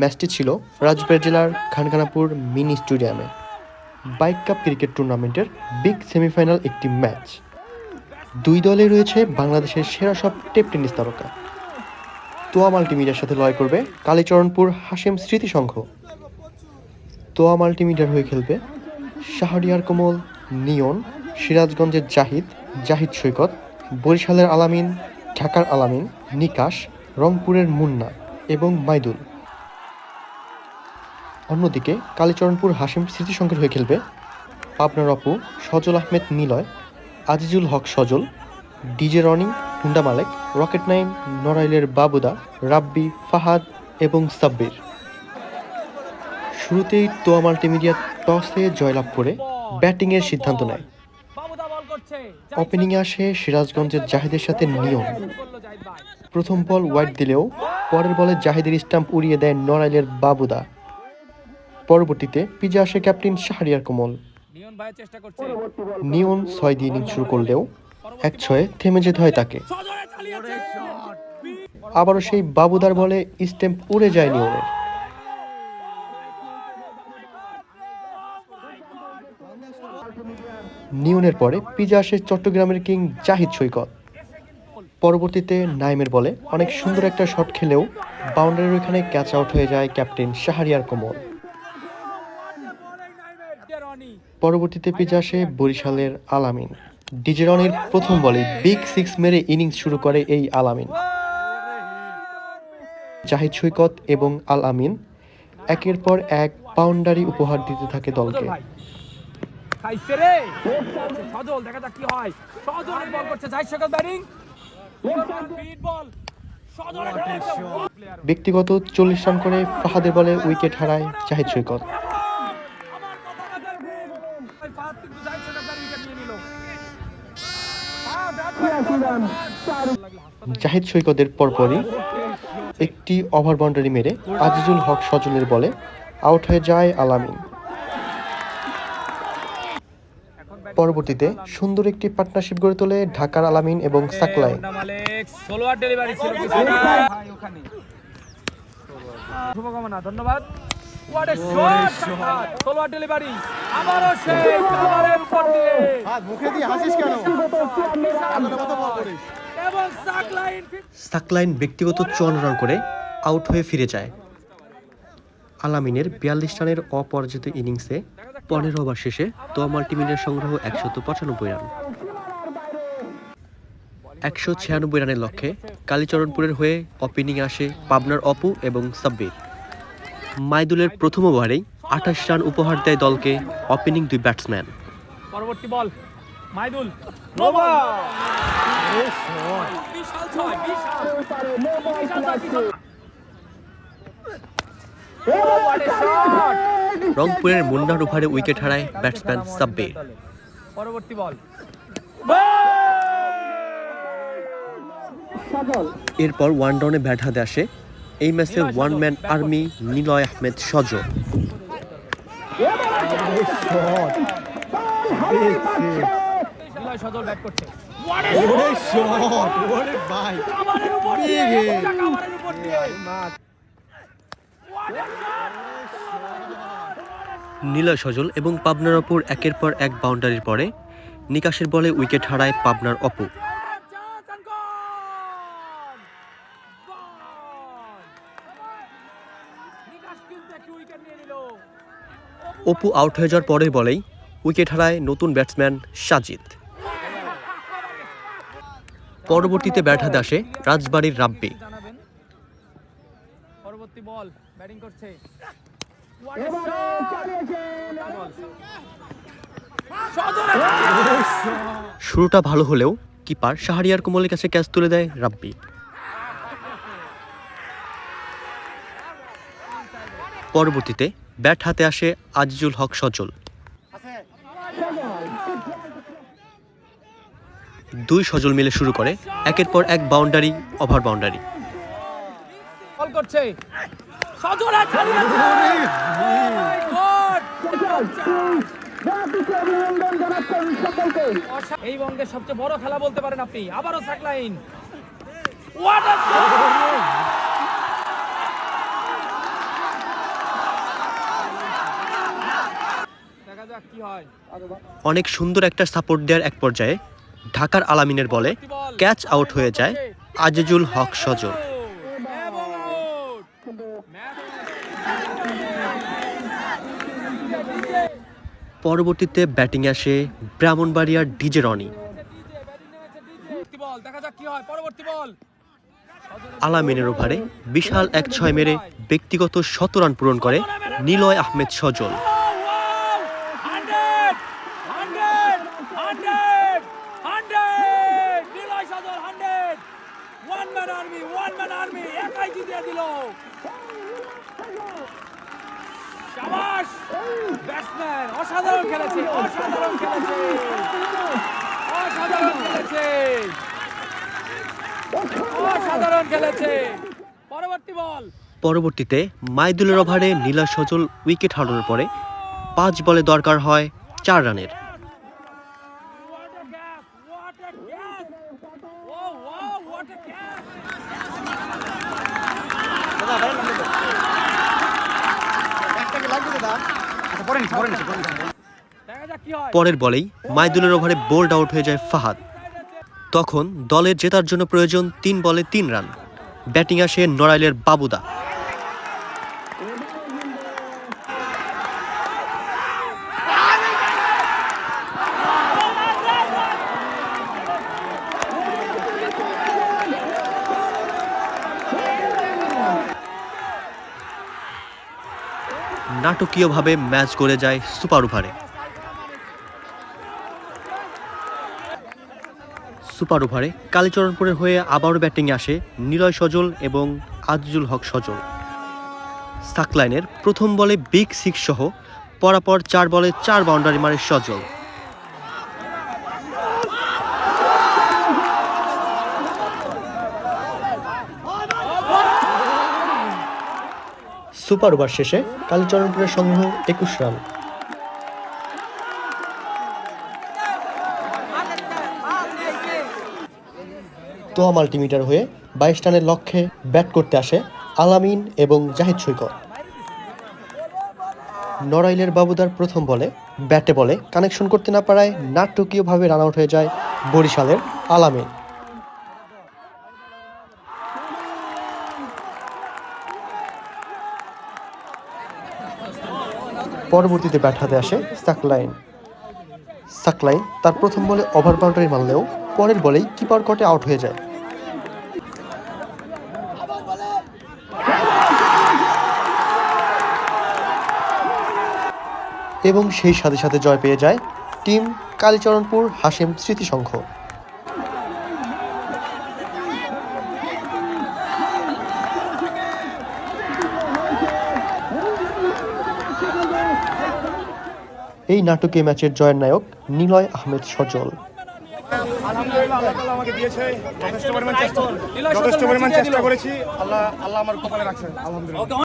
ম্যাচটি ছিল রাজবাড়ী জেলার খানখানাপুর মিনি স্টেডিয়ামে। বাইক কাপ ক্রিকেট টুর্নামেন্টের বিগ সেমিফাইনাল একটি ম্যাচ। দুই দলে রয়েছে বাংলাদেশের সেরা সব টেপ টেনিস তারকা। তোয়া মাল্টিমিডিয়ার সাথে লড়াই করবে কালীচরণপুর হাসেম স্মৃতি সংঘ তোয়া মাল্টিমিডিয়ার হয়ে খেলবে শাহরিয়ার কোমল, নিয়ন, সিরাজগঞ্জের জাহিদ জাহিদ সৈকত, বরিশালের আলামিন, ঢাকার আলামিন, নিকাশ, রংপুরের মুন্না এবং মাইদুল। অন্যদিকে কালীচরণপুর হাসিম স্মৃতিসংঘের হয়ে খেলবে পাবনার Apu Sajal Ahmed Niloy, Azizul Haque Sajal, DJ Roni, Honda Malek, Rocket nine, নড়াইলের বাবুদা, রাব্বি, ফাহাদ এবং সাব্বির। শুরুতেই তোয়া মাল্টিমিডিয়া টসে জয়লাভ করে ব্যাটিংয়ের সিদ্ধান্ত নেয়। ওপেনিংয়ে আসে সিরাজগঞ্জের জাহিদের সাথে নিয়ম। প্রথম বল ওয়াইড দিলেও পরের বলে জাহিদের স্টাম্প উড়িয়ে দেয় নড়াইলের বাবুদা। পরবর্তীতে পিজে আসে ক্যাপ্টেন শাহরিয়ার কোমল। নিয়ন ভাই চেষ্টা করছে। নিয়ন ছয় দিয়ে ইনিংস শুরু করলেও এক ছয়ে থেমে যেতে হয় তাকে। আবারও সেই বাবুদার বলে স্টেম্প উড়ে যায় নিয়নের। নিয়নের পরে পিজে আসে চট্টগ্রামের কিং জাহিদ সৈকত। পরবর্তীতে নাইমের বলে অনেক সুন্দর একটা শট খেলেও বাউন্ডারির ওখানে ক্যাচ আউট হয়ে যায় ক্যাপ্টেন শাহরিয়ার কোমল রনি পরবর্তীতে পিজে আসে বরিশালের আলামিন। ডিজেরনের প্রথম বলে বিগ সিক্স মেরে ইনিংস শুরু করে এই আলামিন। জাহিদ সৈকত এবং আল আমিন একের পর এক বাউন্ডারি উপহার দিতে থাকে দলকে। ব্যক্তিগত চল্লিশ রান করে ফাহাদের বলে উইকেট হারায় জাহিদ সৈকত। জাহিদ সৈকতের পরপরই একটি ওভার বাউন্ডারি মেরে আজিজুল হক সজলের বলে আউট হয়ে যায় আলামিন। পরবর্তীতে সুন্দর একটি পার্টনারশিপ গড়ে তোলে ঢাকার আলামিন এবং ওখানে শুভকামনা ধন্যবাদ। শট ডেলিভারি আবারও সে কাভারের উপর দিয়ে। মুখে দিয়ে হাসিস কেন? এবং সাকলাইন সাকলাইন ব্যক্তিগত চুয়ান্ন রান করে আউট হয়ে ফিরে যায়। আলামিনের বিয়াল্লিশ রানের অপরাজিত ইনিংসে পনেরো ওভার শেষে তোয়া মাল্টিমিডিয়ার সংগ্রহ একশত পঁচানব্বই রান। একশো ছিয়ানব্বই রানের লক্ষ্যে কালীচরণপুরের হয়ে ওপেনিং আসে পাবনার অপু এবং সাব্বির। মাইদুলের প্রথম ওভারেই আঠাশ রান উপহার দেয় দলকে ওপেনিং দুই ব্যাটসম্যান পরবর্তী বল মাইদুল! রংপুরের মুন্নার ওভারে উইকেট হারায় ব্যাটসম্যান সাব্বির। পরবর্তী বল। এরপর ওয়ান ডাউনে ব্যাট হাতে আসে এই ম্যাচে one man army Niloy Ahmed সজ নিলয় সজল এবং পাবনার অপুর একের পর এক বাউন্ডারির পরে নিকাশের বলে উইকেট হারায় পাবনার অপু অপু আউট হয়ে যাওয়ার পরের বলেই উইকেট হারায় নতুন ব্যাটসম্যান সাজিদ। পরবর্তীতে ব্যাট হাতে আসে রাজবাড়ির রাব্বি। পরবর্তী বল ব্যাটিং করছে। শুরুটা ভালো হলেও কিপার শাহরিয়ার কোমলের কাছে ক্যাচ তুলে দেয় রাব্বি। পরবর্তীতে ব্যাট হাতে আসে আজিজুল হক সজল। দুই সজল মিলে শুরু করে একের পর এক বাউন্ডারি ওভার বাউন্ডারি। করছে। অসা- এই বঙ্গের সবচেয়ে বড় খেলা বলতে পারেন আপনি। আবারও সাকলাইন What a shot! কি হয় অনেক সুন্দর একটা সাপোর্ট দেওয়ার এক পর্যায়ে ঢাকার আলামিনের বলে ক্যাচ আউট হয়ে যায় আজিজুল হক সজল। পরবর্তীতে ব্যাটিং আসে ব্রাহ্মণবাড়িয়ার ডিজে রনি। আলামিনের ওভারে বিশাল এক ছয় মেরে ব্যক্তিগত শত রান পূরণ করে Niloy Ahmed Sajal. Hundred! Hundred! Hundred Niloy সদর hundred! One man army one man army একাই জিতিয়ে দিল। শাবাশ ব্যাটসম্যান অসাধারণ খেলেছে অসাধারণ খেলেছে। অসাধারণ খেলেছে। অসাধারণ খেলেছে। পরবর্তীতে মাইদুলের ওভারে নীলা সজল উইকেট হারানোর পরে পাঁচ বলে দরকার হয় চার রানের। A! What a! Oh wow! What a আচ্ছা হয় পরের বলেই মাইদুলের ওভারে বোল্ড আউট হয়ে যায় ফাহাদ তখন দলের জেতার জন্য প্রয়োজন তিন বলে তিন রান ব্যাটিং আসে নড়াইলের বাবুদা নাটকীয়ভাবে ম্যাচ করে যায় সুপার ওভারে। সুপার ওভারে কালীচরণপুরের হয়ে আবারও ব্যাটিংয়ে আসে নিলয় সজল এবং আজিজুল হক সজল। সাকলাইনের প্রথম বলে বিগ সিক্স সহ পরাপর চার বলে চার বাউন্ডারি মারে সজল। সুপার ওভার শেষে কালীচরণপুরের সংগ্রহ একুশ রান। তোয়া মাল্টিমিটার হয়ে বাইশ রানের লক্ষ্যে ব্যাট করতে আসে আলামিন এবং জাহিদ সৈকত। নড়াইলের বাবুদার প্রথম বলে, ব্যাটে বলে কানেকশন করতে না পারায় নাটকীয়ভাবে রান আউট হয়ে যায় বরিশালের আলামিন। পরবর্তীতে ব্যাট হাতে আসে সাকলাইন। সাকলাইন তার প্রথম বলে ওভার বাউন্ডারি মারলেও পরের বলেই কিপার কটে আউট হয়ে যায়। এবং সেই সাথে সাথে জয় পেয়ে যায় টিম কালীচরণপুর হাসেম স্মৃতিসংঘ। এই নাটকে ম্যাচের জয়ের নায়ক নিলয় আহমেদ সজল। আলহামদুলিল্লাহ আল্লাহ তাআলা আমাকে দিয়েছে। যথেষ্ট পরিমাণ চেষ্টা নিলয় যথেষ্ট পরিমাণ চেষ্টা করেছি। আল্লাহ আল্লাহ আমার কপালে রাখছে। আলহামদুলিল্লাহ।